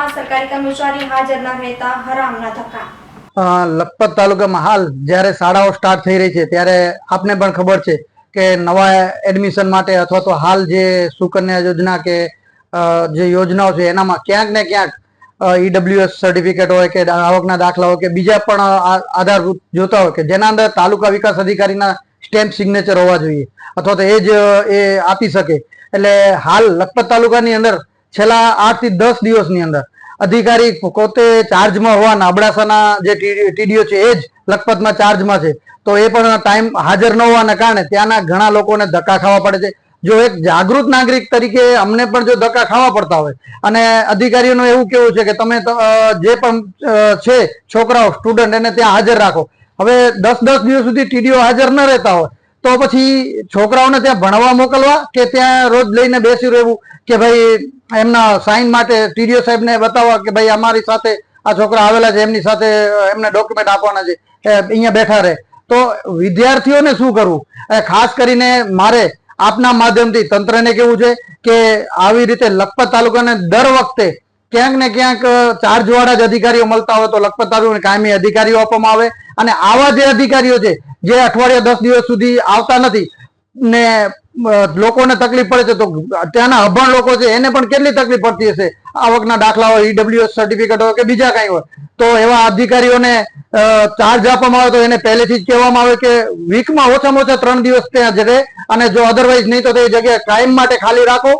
તાલુકામાં સરકારી કર્મચારી હાજર ન રહેતા હરામના ધક્કા. લખપત તાલુકામાં હાલ જ્યારે શાળાઓ સ્ટાર્ટ થઈ રહી છે, ત્યારે આપને પણ ખબર છે કે નવા એડમિશન માટે અથવા તો હાલ જે સુકન્યા યોજના કે જે યોજનાઓ છે, એનામાં ક્યાંક ને ક્યાંક ઈડબ્લ્યુએસ સર્ટિફિકેટ હોય કે આવકના દાખલા હોય કે બીજા પણ આધારભૂત જોતા હોય કે જેના અંદર તાલુકા વિકાસ અધિકારીના સ્ટેમ્પ સિગ્નેચર હોવા જોઈએ અથવા તો એ જ, એ આપી શકે. એટલે હાલ લખપત તાલુકાની અંદર છેલ્લા આઠથી દસ દિવસની અંદર અધિકારી પોતે ચાર્જમાં હોવાના નાબડાસાના જે ટીડીઓ છે, એ જ લખપતમાં ચાર્જમાં છે. તો એ પણ ટાઈમ હાજર ન હોવાના કારણે ત્યાંના ઘણા લોકોને ધક્કા ખાવા પડે છે. જો એક જાગૃત નાગરિક તરીકે અમને પણ જો ધક્કા ખાવા પડતા હોય, અને અધિકારીઓનું એવું કેવું છે કે તમે જે પણ છે, છોકરાઓ, સ્ટુડન્ટ, એને ત્યાં હાજર રાખો. હવે દસ દસ દિવસ સુધી ટીડીઓ હાજર ન રહેતા હોય તો પછી છોકરાઓને ત્યાં ભણવા મોકલવા કે ત્યાં રોજ લઈને બેસી રહેવું? કે ભાઈ એમના સાઈન માટે ટીડીઓ સાહેબને બતાવવા કે ભાઈ અમારી સાથે આ છોકરા આવેલા છે, એમની સાથે એમને ડોક્યુમેન્ટ આપવાના છે અહીંયા બેઠા રહે. તો વિદ્યાર્થીઓને શું કરવું? ખાસ કરીને મારે આપના માધ્યમથી તંત્રને કેવું છે કે આવી રીતે લખપત તાલુકાને દર વખતે ક્યાંક ને ક્યાંક ચાર્જવાળા જ અધિકારીઓ મળતા હોય તો લખપત તાલુકાને કાયમી અધિકારીઓ આપવામાં આવે. અને આવા જે અધિકારીઓ છે જે અઠવાડિયા દસ દિવસ સુધી આવતા નથી ને લોકોને તકલીફ પડે છે તો ત્યાંના અભણ લોકો છે એને પણ કેટલી તકલીફ પડતી હશે? આવકના દાખલા હોય ઈડબ્લ્યુએસ સર્ટિફિકેટ હોય કે બીજા કઈ હોય, તો એવા અધિકારીઓને ચાર્જ આપવામાં આવે તો એને પહેલેથી જ કહેવામાં આવે કે વીકમાં ઓછામાં ઓછા ત્રણ દિવસ ત્યાં જ અને જો અધરવાઇઝ નહીં તો તે જગ્યાએ કાયમ માટે ખાલી રાખો,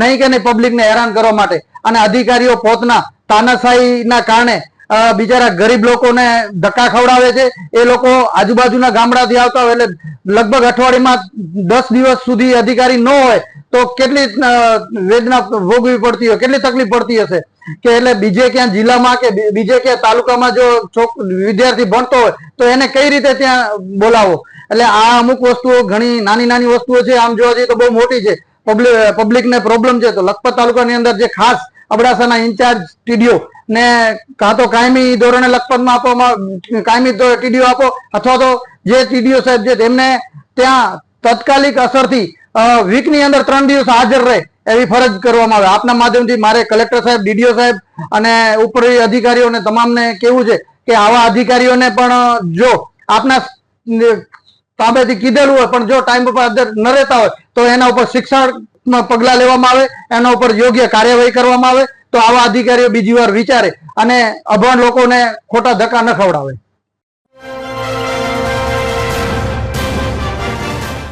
નહીં કે નહીં પબ્લિકને હેરાન કરવા માટે. અને અધિકારીઓ પોતના તાનાશાહીના કારણે બિચારા ગરીબ લોકોને ધક્કા ખવડાવે છે. એ લોકો આજુબાજુના ગામડાથી આવતા હોય એટલે લગભગ અઠવાડિયામાં દસ દિવસ સુધી અધિકારી ન હોય તો કેટલી વેદના ભોગવી પડતી હોય, કેટલી તકલીફ પડતી હશે? કે એટલે બીજે ક્યાં જિલ્લામાં કે બીજે ક્યાં તાલુકામાં જો વિદ્યાર્થી ભણતો હોય, તો એને કઈ રીતે ત્યાં બોલાવો? એટલે આ અમુક વસ્તુઓ ઘણી નાની નાની વસ્તુઓ છે. આમ જોવા જઈએ તો બહુ મોટી છે. પબ્લિક પબ્લિકને પ્રોબ્લેમ છે. તો લખપત તાલુકાની અંદર જે ખાસ અબડાસાના ઇન્ચાર્જ ટીડીઓ ને કાં તો કાયમી ધોરણે લખપતમાં આપવામાં કાયમી ટીડીઓ આપો, અથવા તો જે ટીડીઓ સાહેબ છે તેમને ત્યાં તાત્કાલિક અસરથી વીકની અંદર ત્રણ દિવસ હાજર રહે એવી ફરજ કરવામાં આવે. આપના માધ્યમથી મારે કલેક્ટર સાહેબ, ડીડીઓ સાહેબ અને ઉપરી અધિકારીઓને તમામને કેવું છે કે આવા અધિકારીઓને પણ જો આપના તાબેથી કીધેલું હોય, પણ જો ટાઈમ હાજર ન રહેતા હોય, તો એના ઉપર શિક્ષણ પગલા લેવામાં આવે, એના ઉપર યોગ્ય કાર્યવાહી કરવામાં આવે, તો આવા અધિકારીઓ બીજી વાર વિચારે અને અભણ લોકોને ખોટા ધક્કા ન ખવડાવે.